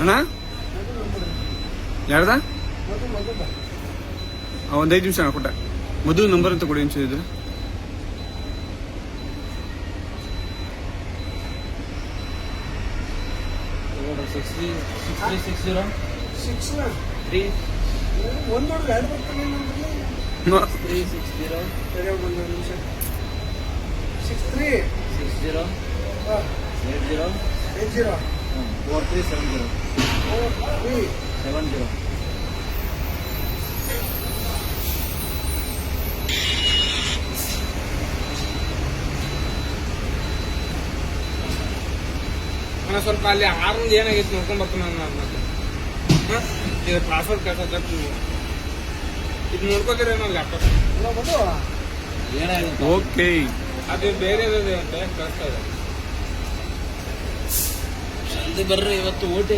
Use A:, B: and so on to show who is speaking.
A: ಅಣ್ಣ ಯಾರ್ದ ಒಂದು ಐದು ನಿಮಿಷ ಕೊಟ್ಟೆ ಮಧು ನಂಬರ್ ಅಂತ ಕೊಡಿ ಒಂಚೂರು ಇದ್ರೆ
B: six three six three six zero
C: six
B: three
C: ಒಂದು ನೋಡಿದ್ರೆ ಎರಡು ಬರ್ತಾನೆ
B: ತ್ರೀ ಸಿಕ್ಸ್ ಜೀರೋ
C: ಒಂದು ನಿಮಿಷ six three
B: six zero eight zero
C: eight zero
B: four three seven zero
C: four three
B: seven zero
D: ಅಣ್ಣ ಸ್ವಲ್ಪ ಅಲ್ಲಿ ಆರೊಂದು ಏನಾಗಿತ್ತು ನೋಡ್ಕೊಂಡ್ ಬರ್ತೀನಿ ನಾನು ಅದನ್ನ ಈಗ ಟ್ರಾನ್ಸ್ಫರ್ ಕಳ್ಸಕ್ಕೆ ಇದು ನೋಡ್ಕೋತೀರೇನೋ ಲ್ಯಾಪ್ಟಾಪ್
C: ಎಲ್ಲ ಬಂದು
B: ಏನಾಗಿದೆ
A: ಓಕೆ
D: ಅದು ಬೇರೆ ಅಂತ ಕಳಿಸ್ತಾ ಇದೆ
B: ಜಲ್ದಿ ಬರ್ರಿ ಇವತ್ತು ಮತ್ತೆ